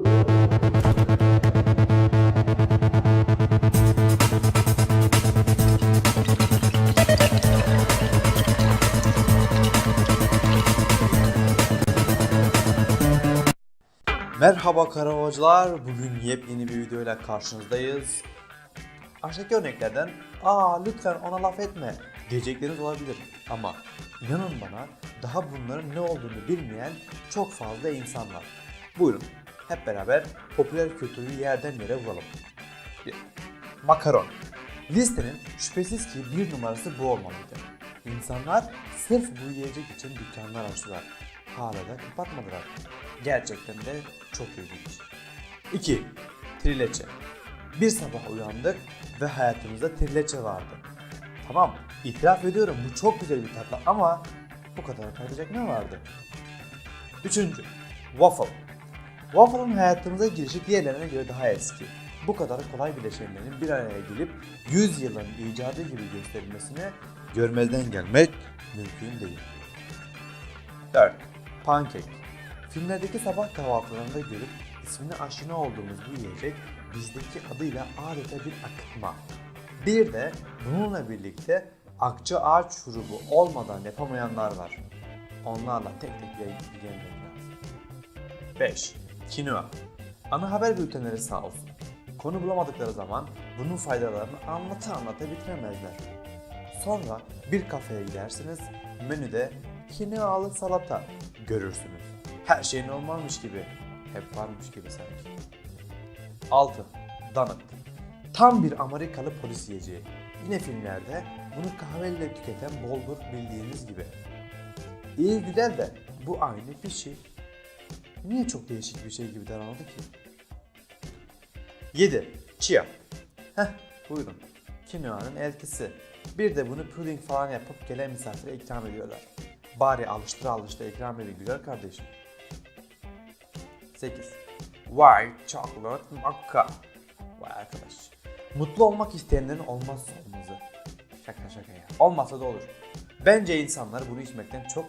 Merhaba karavacılar. Bugün yepyeni bir videoyla karşınızdayız. Aşağıdaki örneklerden ''Aa lütfen ona laf etme'' diyecekleriniz olabilir. Ama inanın bana daha bunların ne olduğunu bilmeyen çok fazla insan var. Buyurun hep beraber popüler kültürü yerden yere vuralım. Makaron. Listenin şüphesiz ki bir numarası bu olmalıydı. İnsanlar sırf bu yiyecek için dükkanlar açtılar. Hala da kapatmadılar. Gerçekten de çok ilginç. 2. Trileçe. Bir sabah uyandık ve hayatımızda trileçe vardı. Tamam, itiraf ediyorum bu çok güzel bir tatlı ama bu kadar kaydedecek ne vardı? Üçüncü, waffle. Waffle'ın hayatımıza girişi diğerlerine göre daha eski. Bu kadar kolay bileşenlerin bir araya gelip 100 yılın icadı gibi gösterilmesine görmezden gelmek mümkün değil. 4. Pancake. Filmlerdeki sabah kahvaltılarında görüp ismine aşina olduğumuz bu yiyecek bizdeki adıyla adeta bir akıtma. Bir de bununla birlikte akça ağaç şurubu olmadan yapamayanlar var. Onlarla tek tek ilgilenmek lazım. 5. Kinoa. Ana haber bültenleri sağ olsun. Konu bulamadıkları zaman bunun faydalarını anlata anlata bitiremezler. Sonra bir kafeye gidersiniz, menüde kinoalı salata görürsünüz. Her şey normalmiş gibi, hep varmış gibi sanki. 6. Donut. Tam bir Amerikalı polis yiyeceği. Yine filmlerde bunu kahveyle tüketen boldur bildiğiniz gibi. İyi güzel de bu aynı bir şey. Niye çok değişik bir şey gibi davranıldı ki? 7. Chia. Heh buyurun. Kinoa'nın eltisi. Bir de bunu puding falan yapıp gelen misafire ikram ediyorlar. Bari alıştıra alıştıra ikram güzel kardeşim. 8. White chocolate mocha. Vay arkadaş. Mutlu olmak isteyenlerin olmazsa olmazı. Şaka şaka ya. Olmasa da olur. Bence insanlar bunu içmekten çok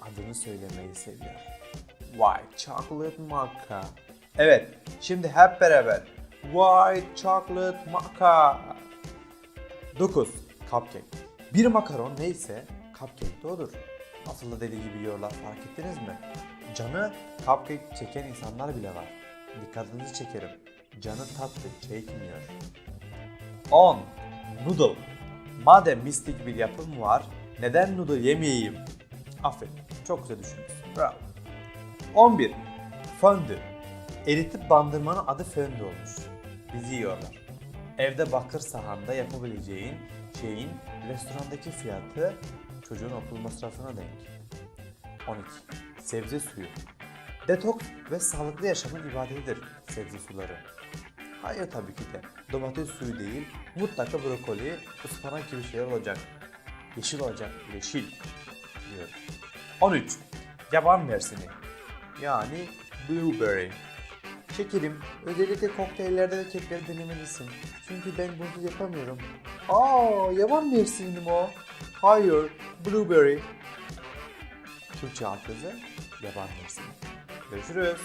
adını söylemeyi seviyor. White chocolate mocha. Evet, şimdi hep beraber. White chocolate mocha. 9. Cupcake. Bir makaron neyse cupcake de odur. Nasıl da deli gibi yiyorlar fark ettiniz mi? Canı cupcake çeken insanlar bile var. Dikkatinizi çekerim. Canı tatlı çekmiyor. 10. Noodle. Madem mistik bir yapım var, neden noodle yemeyeyim? Aferin, çok güzel düşünmüşsün. Bravo. 11. Fondü. Eritip bandırmanın adı fondü olmuş. Bizi yiyorlar. Evde bakır sahanda yapabileceğin şeyin restorandaki fiyatı çocuğun okul masrafına denk. 12. Sebze suyu. Detoks ve sağlıklı yaşamın ibadetidir sebze suları. Hayır tabii ki de. Domates suyu değil, mutlaka brokoli, ıspanak gibi şeyler olacak. Yeşil olacak, yeşil diyor. 13. Yaban mersini. Yani blueberry. Şekerim, özellikle kokteyllerde ve kekleri denemelisin. Çünkü ben bunu yapamıyorum. Aa, yaban mersini mi o? Hayır, blueberry. Türkçe altyazı, yaban mersini. Görüşürüz.